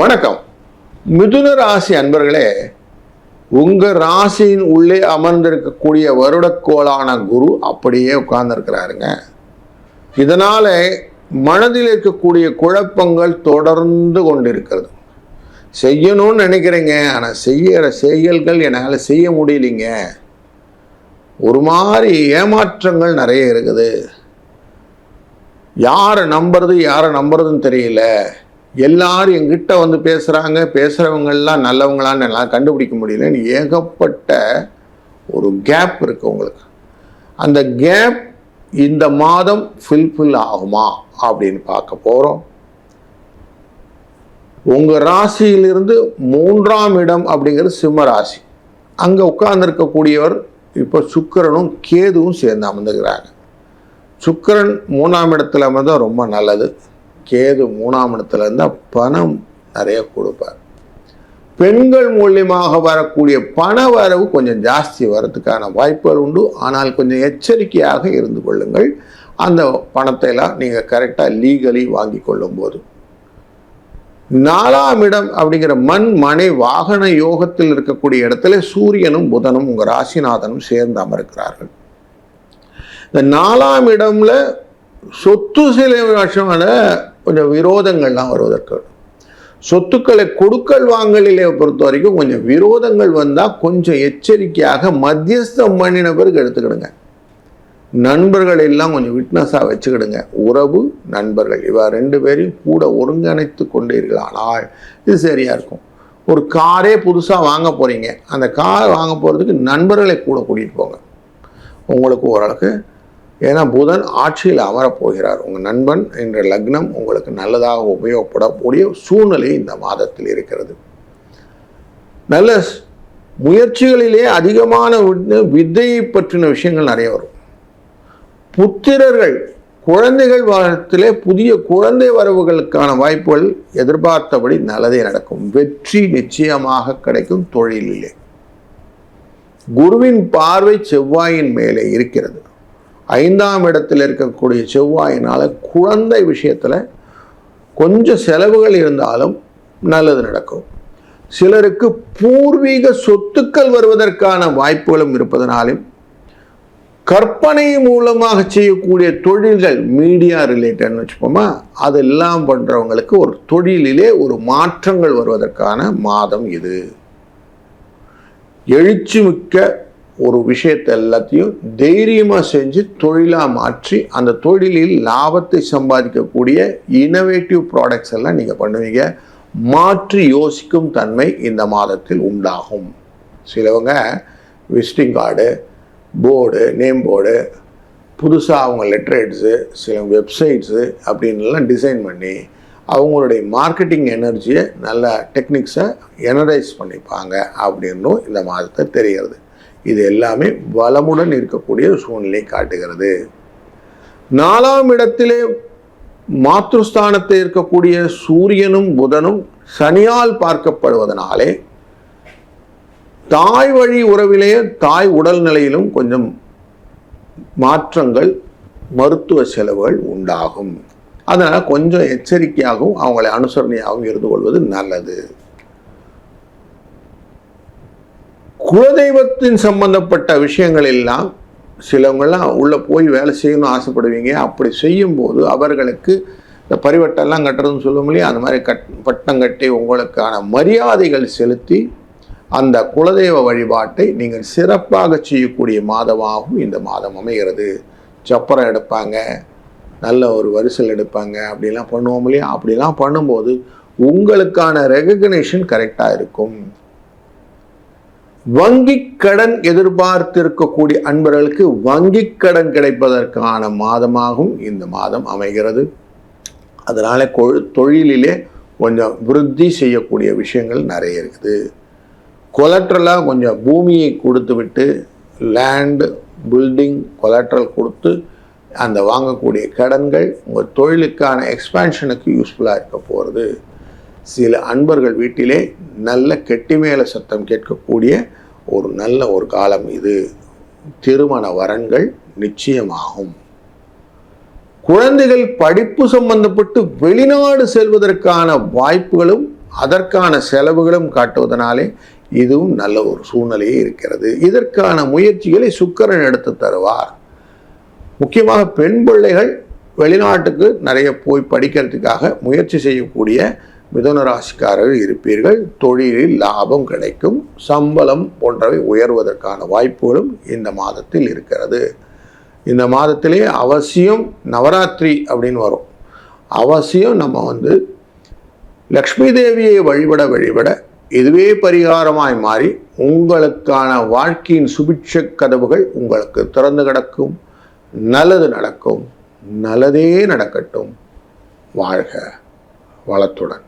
வணக்கம். மிதுன ராசி அன்பர்களே உங்க ராசியின் உள்ளே அமர்ந்திருக்கக்கூடிய வருடக்கோளான குரு அப்படியே உட்கார்ந்துருக்கிறாருங்க. இதனால மனதில் இருக்கக்கூடிய குழப்பங்கள் தொடர்ந்து கொண்டிருக்கிறது. செய்யணும்னு நினைக்கிறீங்க ஆனால் செய்யற செயல்கள் என்னால் செய்ய முடியலைங்க. ஒரு மாதிரி ஏமாற்றங்கள் நிறைய இருக்குது. யாரை நம்புறது யாரை நம்புறதுன்னு தெரியல. எல்லாரும் எங்கிட்ட வந்து பேசுகிறாங்க பேசுகிறவங்கெல்லாம் நல்லவங்களான்னு எல்லாம் கண்டுபிடிக்க முடியலன்னு ஏகப்பட்ட ஒரு கேப் இருக்கு உங்களுக்கு. அந்த கேப் இந்த மாதம் ஃபில்ஃபில் ஆகுமா அப்படின்னு பார்க்க போகிறோம் உங்கள் ராசியிலிருந்து மூன்றாம் இடம் அப்படிங்கிறது சிம்ம ராசி. அங்கே உட்கார்ந்துருக்கக்கூடியவர் இப்போ சுக்கிரனும் கேதுவும் சேர்ந்து அமர்ந்துக்கிறாங்க. சுக்கிரன் மூணாம் இடத்துல அமர்ந்தால் ரொம்ப நல்லது. கேது மூணாம் இடத்துல இருந்தால் பணம் நிறைய கொடுப்பார். பெண்கள் மூலியமாக வரக்கூடிய பண வரவு கொஞ்சம் ஜாஸ்தி வரதுக்கான வாய்ப்புகள் உண்டு. ஆனால் கொஞ்சம் எச்சரிக்கையாக இருந்து கொள்ளுங்கள். அந்த பணத்தை எல்லாம் நீங்கள் கரெக்டாக லீகலி வாங்கி கொள்ளும் போது நாலாம் இடம் அப்படிங்கிற மண் மனை வாகன யோகத்தில் இருக்கக்கூடிய இடத்துல சூரியனும் புதனும் உங்கள் ராசிநாதனும் சேர்ந்து அமர்க்கிறார்கள் இந்த நாலாம் இடம்ல சொத்து சில வருஷமான கொஞ்சம் விரோதங்கள்லாம் வருவதற்கு சொத்துக்களை கொடுக்கல் வாங்கலிலே பொறுத்த வரைக்கும் கொஞ்சம் விரோதங்கள் வந்தால் கொஞ்சம் எச்சரிக்கையாக மத்தியஸ்தம் பண்ணின பிறகு எடுத்துக்கிடுங்க. நண்பர்கள் எல்லாம் கொஞ்சம் விட்னஸாக வச்சுக்கிடுங்க. உறவு நண்பர்கள். இவ ரெண்டு பேரையும் கூட ஒருங்கிணைத்து கொண்டீர்களானால் இது சரியாக இருக்கும். ஒரு காரே புதுசாக வாங்க போகிறீங்க அந்த கார் வாங்க போகிறதுக்கு நண்பர்களை கூட கூட்டிகிட்டு போங்க. உங்களுக்கு ஓரளவுக்கு ஏன்னா புதன் ஆட்சியில் அமரப் போகிறார் உங்கள் நண்பன் என்ற லக்னம் உங்களுக்கு நல்லதாக உபயோகப்படக்கூடிய சூழ்நிலை இந்த மாதத்தில் இருக்கிறது. நல்ல முயற்சிகளிலே அதிகமான வித்தையை பற்றின விஷயங்கள் நிறைய வரும். புத்திரர்கள் குழந்தைகள் வாரத்திலே புதிய குழந்தை வரவுகளுக்கான வாய்ப்புகள் எதிர்பார்த்தபடி நல்லதே நடக்கும். வெற்றி நிச்சயமாக கிடைக்கும் தொழிலிலே. குருவின் பார்வை செவ்வாயின் மேலே இருக்கிறது. ஐந்தாம் இடத்தில் இருக்கக்கூடிய செவ்வாயினால் குழந்தை விஷயத்தில் கொஞ்சம் செலவுகள் இருந்தாலும் நல்லது நடக்கும். சிலருக்கு பூர்வீக சொத்துக்கள் வருவதற்கான வாய்ப்புகளும் இருப்பதனாலும் கற்பனை மூலமாக செய்யக்கூடிய தொழில்கள் மீடியா ரிலேட்டட்னு வச்சுப்போமா அதெல்லாம் பண்ணுறவங்களுக்கு ஒரு தொழிலிலே ஒரு மாற்றங்கள் வருவதற்கான மாதம் இது. எழுச்சி மிக்க ஒரு விஷயத்தை எல்லாத்தையும் தைரியமாக செஞ்சு தொழிலாக மாற்றி அந்த தொழிலில் லாபத்தை சம்பாதிக்கக்கூடிய இனோவேட்டிவ் ப்ராடக்ட்ஸ் எல்லாம் நீங்கள் பண்ணுவீங்க. மாற்றி யோசிக்கும் தன்மை இந்த மாதத்தில் உண்டாகும். சிலவங்க visiting card board name board புதுசாக அவங்க லெட்டரேட்ஸு சில வெப்சைட்ஸு அப்படின்லாம் டிசைன் பண்ணி அவங்களுடைய மார்க்கெட்டிங் எனர்ஜியை நல்ல டெக்னிக்ஸை எனரைஸ் பண்ணிப்பாங்க அப்படின்னும் இந்த மாதத்தை தெரிகிறது. இது எல்லாமே வளமுடன் இருக்கக்கூடிய சூழ்நிலை காட்டுகிறது. நாலாம் இடத்திலே மாத்ருஸ்தானத்தில் இருக்கக்கூடிய சூரியனும் புதனும் சனியால் பார்க்கப்படுவதனாலே தாய் வழி உறவிலேயே தாய் உடல் நிலையிலும் கொஞ்சம் மாற்றங்கள் மருத்துவ செலவுகள் உண்டாகும். அதனால் கொஞ்சம் எச்சரிக்கையாகவும் அவங்களை அனுசரணையாகவும் இருந்து கொள்வது நல்லது. குலதெய்வத்தின் சம்பந்தப்பட்ட விஷயங்கள் எல்லாம் சிலவங்கெல்லாம் உள்ளே போய் வேலை செய்யணும்னு ஆசைப்படுவீங்க. அப்படி செய்யும்போது அவர்களுக்கு இந்த பரிவட்டெல்லாம் கட்டுறதுன்னு சொல்லும் இல்லையா? அந்த மாதிரி கட் பட்டம் கட்டி உங்களுக்கான மரியாதைகள் செலுத்தி அந்த குலதெய்வ வழிபாட்டை நீங்கள் சிறப்பாக செய்யக்கூடிய மாதமாகவும் இந்த மாதம் அமைகிறது. சப்பரம் எடுப்பாங்க நல்ல ஒரு வரிசல் எடுப்பாங்க அப்படிலாம் பண்ணுவோம் இல்லையா? அப்படிலாம் பண்ணும்போது உங்களுக்கான ரெகக்னேஷன் கரெக்டாக இருக்கும். வங்கி கடன் எதிர்பார்த்திருக்கக்கூடிய அன்பர்களுக்கு வங்கி கடன் கிடைப்பதற்கான மாதமாகவும் இந்த மாதம் அமைகிறது. அதனால தொழிலிலே கொஞ்சம் விருத்தி செய்யக்கூடிய விஷயங்கள் நிறைய இருக்குது. கொலட்ரலாக கொஞ்சம் பூமியை கொடுத்து விட்டு லேண்டு பில்டிங் கொலட்ரல் கொடுத்து அந்த வாங்கக்கூடிய கடன்கள் உங்கள் தொழிலுக்கான எக்ஸ்பேன்ஷனுக்கு யூஸ்ஃபுல்லாக இருக்க போகிறது சில அன்பர்கள் வீட்டிலே நல்ல கெட்டி மேல சத்தம் கேட்கக்கூடிய ஒரு நல்ல ஒரு காலம் இது. திருமண வரன்கள் நிச்சயமாகும். குழந்தைகள் படிப்பு சம்பந்தப்பட்டு வெளிநாடு செல்வதற்கான வாய்ப்புகளும் அதற்கான செலவுகளும் காட்டுவதனாலே இதுவும் நல்ல ஒரு சூழ்நிலையே இருக்கிறது. இதற்கான முயற்சிகளை சுக்கரன் எடுத்து தருவார். முக்கியமாக பெண் பிள்ளைகள் வெளிநாட்டுக்கு நிறைய போய் படிக்கிறதுக்காக முயற்சி செய்யக்கூடிய மிதுன ராசிக்காரர்கள் இருப்பீர்கள். தொழிலில் லாபம் கிடைக்கும். சம்பளம் போன்றவை உயர்வதற்கான வாய்ப்புகளும் இந்த மாதத்தில் இருக்கிறது. இந்த மாதத்திலே அவசியம் நவராத்திரி அப்படின்னு வரும். அவசியம் நம்ம வந்து லக்ஷ்மி தேவியை வழிபட வழிபட இதுவே பரிகாரமாய் மாறி உங்களுக்கான வாழ்க்கையின் சுபிட்ச கதவுகள் உங்களுக்கு திறந்து கிடக்கும். நல்லது நடக்கும். நல்லதே நடக்கட்டும். வாழ்க வளத்துடன்.